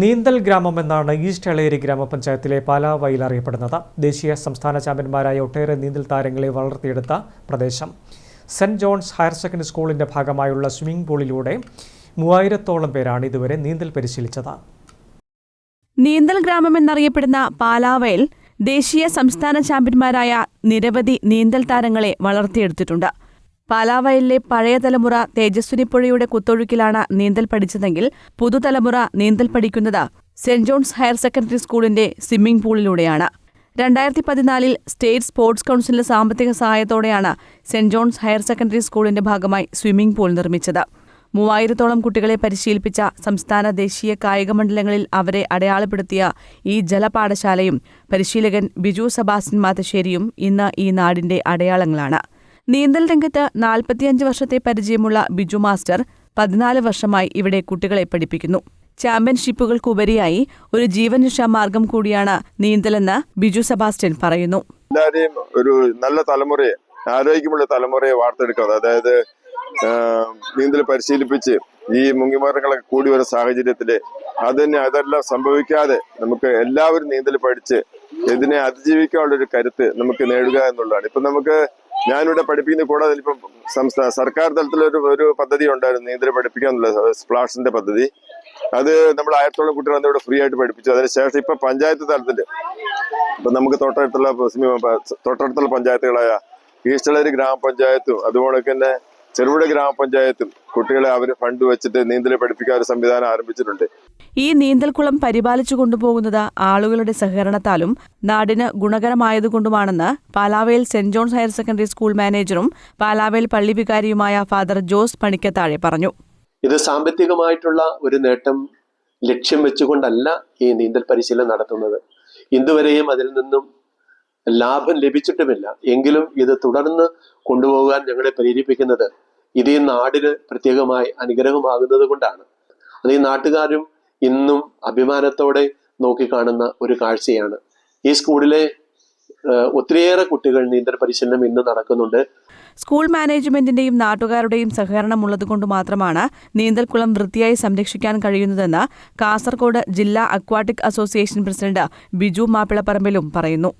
നീന്തൽ ഗ്രാമം എന്നാണ് ഈസ്റ്റ് എളേരി ഗ്രാമപഞ്ചായത്തിലെ പാലാവയിൽ അറിയപ്പെടുന്നത്. ദേശീയ സംസ്ഥാന ചാമ്പ്യന്മാരായ ഒട്ടേറെ നീന്തൽ താരങ്ങളെ വളർത്തിയെടുത്ത പ്രദേശം. സെന്റ് ജോൺസ് ഹയർ സെക്കൻഡറി സ്കൂളിന്റെ ഭാഗമായുള്ള സ്വിമ്മിംഗ് പൂളിലൂടെ മൂവായിരത്തോളം പേരാണ് ഇതുവരെ നീന്തൽ പരിശീലിച്ചത്. നീന്തൽ ഗ്രാമം എന്നറിയപ്പെടുന്ന പാലാവയിൽ ദേശീയ സംസ്ഥാന ചാമ്പ്യന്മാരായ നിരവധി നീന്തൽ താരങ്ങളെ വളർത്തിയെടുത്തിട്ടുണ്ട്. പാലാവയലിലെ പഴയ തലമുറ തേജസ്വിനിപ്പുഴയുടെ കുത്തൊഴുക്കിലാണ് നീന്തൽ പഠിച്ചതെങ്കിൽ പുതുതലമുറ നീന്തൽ പഠിക്കുന്നത് സെന്റ് ജോൺസ് ഹയർ സെക്കൻഡറി സ്കൂളിന്റെ സ്വിമ്മിംഗ് പൂളിലൂടെയാണ്. രണ്ടായിരത്തി പതിനാലിൽ സ്റ്റേറ്റ് സ്പോർട്സ് കൗൺസിലിന്റെ സാമ്പത്തിക സഹായത്തോടെയാണ് സെന്റ് ജോൺസ് ഹയർ സെക്കൻഡറി സ്കൂളിന്റെ ഭാഗമായി സ്വിമ്മിംഗ് പൂൾ നിർമ്മിച്ചത്. മൂവായിരത്തോളം കുട്ടികളെ പരിശീലിപ്പിച്ച സംസ്ഥാന ദേശീയ കായിക മണ്ഡലങ്ങളിൽ അവരെ അടയാളപ്പെടുത്തിയ ഈ ജലപാഠശാലയും പരിശീലകൻ ബിജു സബാസ്റ്റ്യൻ മാത്തശ്ശേരിയും ഇന്ന് ഈ നാടിന്റെ അടയാളങ്ങളാണ്. നീന്തൽ രംഗത്ത് നാൽപ്പത്തിയഞ്ച് വർഷത്തെ പരിചയമുള്ള ബിജു മാസ്റ്റർ പതിനാല് വർഷമായി ഇവിടെ കുട്ടികളെ പഠിപ്പിക്കുന്നു. ചാമ്പ്യൻഷിപ്പുകൾക്കുപരിയായി ഒരു ജീവൻരക്ഷാ മാർഗം കൂടിയാണ് നീന്തലെന്ന് ബിജു സെബാസ്റ്റ്യൻ പറയുന്നു. എല്ലാരെയും ഒരു നല്ല തലമുറയെ ആരോഗ്യമുള്ള തലമുറയെ വാർത്തെടുക്കുന്നത് അതായത് നീന്തൽ പരിശീലിപ്പിച്ച് ഈ മുങ്ങിമരണങ്ങളൊക്കെ കൂടി വരുന്ന സാഹചര്യത്തിൽ അതിന് അതെല്ലാം സംഭവിക്കാതെ നമുക്ക് എല്ലാവരും നീന്തൽ പഠിച്ച് ഇതിനെ അതിജീവിക്കാനുള്ള ഒരു കരുത്ത് നമുക്ക് നേടുക എന്നുള്ളതാണ്. ഇപ്പൊ നമുക്ക് ഞാനിവിടെ പഠിപ്പിക്കുന്ന കൂടാതെ ഇപ്പം സംസ്ഥാന സർക്കാർ തലത്തിലൊരു ഒരു പദ്ധതി ഉണ്ടായിരുന്നു. നീന്തൽ പഠിപ്പിക്കുക എന്നുള്ള സ്പ്ലാഷിന്റെ പദ്ധതി. അത് നമ്മൾ ആയിരത്തോളം കുട്ടികൾ വന്നിവിടെ ഫ്രീ ആയിട്ട് പഠിപ്പിച്ചു. അതിനുശേഷം ഇപ്പൊ പഞ്ചായത്ത് തലത്തിൽ ഇപ്പൊ നമുക്ക് തൊട്ടടുത്തുള്ള തൊട്ടടുത്തുള്ള പഞ്ചായത്തുകളായ ഈസ്റ്റളേരി ഗ്രാമപഞ്ചായത്തും അതുപോലെ തന്നെ ചെറുപുഴ ഗ്രാമപഞ്ചായത്തും കുട്ടികളെ അവർ ഫണ്ട് വെച്ചിട്ട് നീന്തൽ പഠിപ്പിക്കാൻ ഒരു സംവിധാനം ആരംഭിച്ചിട്ടുണ്ട്. ഈ നീന്തൽക്കുളം പരിപാലിച്ചു കൊണ്ടുപോകുന്നത് ആളുകളുടെ സഹകരണത്താലും നാടിന് ഗുണകരമായതുകൊണ്ടുമാണെന്ന് Palavel saint John's higher secondary school മാനേജറും പാലാവേൽ പള്ളിവികാരിയുമായ ഫാദർ ജോസ് പണിക്കത്താഴെ പറഞ്ഞു. ഇത് സാമ്പത്തികമായിട്ടുള്ള ഒരു നേട്ടം ലക്ഷ്യം വെച്ചുകൊണ്ടല്ല ഈ നീന്തൽ പരിശീലനം നടത്തുന്നത്. ഇതുവരെയും അതിൽ നിന്നും ലാഭം ലഭിച്ചിട്ടുമില്ല. എങ്കിലും ഇത് തുടർന്ന് കൊണ്ടുപോകാൻ ഞങ്ങളെ പ്രേരിപ്പിക്കുന്നത് ഇത് ഈ നാടിന് പ്രത്യേകമായി അനുഗ്രഹമാകുന്നത് കൊണ്ടാണ്. അത് ഈ നാട്ടുകാരും ഇന്നും അഭിമാനത്തോടെ നോക്കിക്കാണുന്ന ഒരു കാഴ്ചയാണ്. ഈ സ്കൂളിലെ ഒത്തിരിയേറെ കുട്ടികൾ നീന്തൽ പരിശീലനം ഇന്ന് നടക്കുന്നുണ്ട്. സ്കൂൾ മാനേജ്മെന്റിന്റെയും നാട്ടുകാരുടെയും സഹകരണം ഉള്ളതുകൊണ്ട് മാത്രമാണ് നീന്തൽക്കുളം വൃത്തിയായി സംരക്ഷിക്കാൻ കഴിയുന്നതെന്ന് കാസർകോട് ജില്ലാ അക്വാട്ടിക് അസോസിയേഷൻ പ്രസിഡന്റ് ബിജു മാപ്പിളപ്പറമ്പിലും പറയുന്നു.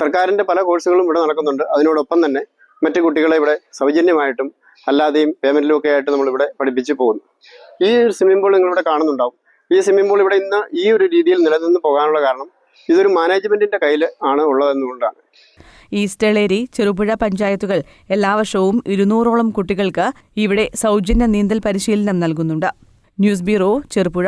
സർക്കാരിന്റെ പല കോഴ്സുകളും ഇവിടെ നടക്കുന്നുണ്ട്. അതിനോടൊപ്പം തന്നെ മറ്റ് കുട്ടികളെ ഇവിടെ സൗജന്യമായിട്ടും അല്ലാതെയും പേയ്മെന്റിലും ഒക്കെ ആയിട്ട് നമ്മൾ ഇവിടെ പഠിപ്പിച്ചു പോകുന്നു. ഈ ഒരു സ്വിമ്മിംഗ് പൂൾ നിങ്ങളിവിടെ കാണുന്നുണ്ടാവും. ഈ സ്വിമ്മിംഗ് പൂൾ ഇവിടെ ഇന്ന് ഈ ഒരു രീതിയിൽ നിലനിന്ന് പോകാനുള്ള കാരണം ഇതൊരു മാനേജ്മെന്റിന്റെ കയ്യിൽ ആണ് ഉള്ളതെന്നുകൊണ്ടാണ്. ഈസ്റ്റേളേരി ചെറുപുഴ പഞ്ചായത്തുകൾ എല്ലാ വർഷവും ഇരുന്നൂറോളം കുട്ടികൾക്ക് ഇവിടെ സൗജന്യ നീന്തൽ പരിശീലനം നൽകുന്നുണ്ട്. News bureau Cherupuzha.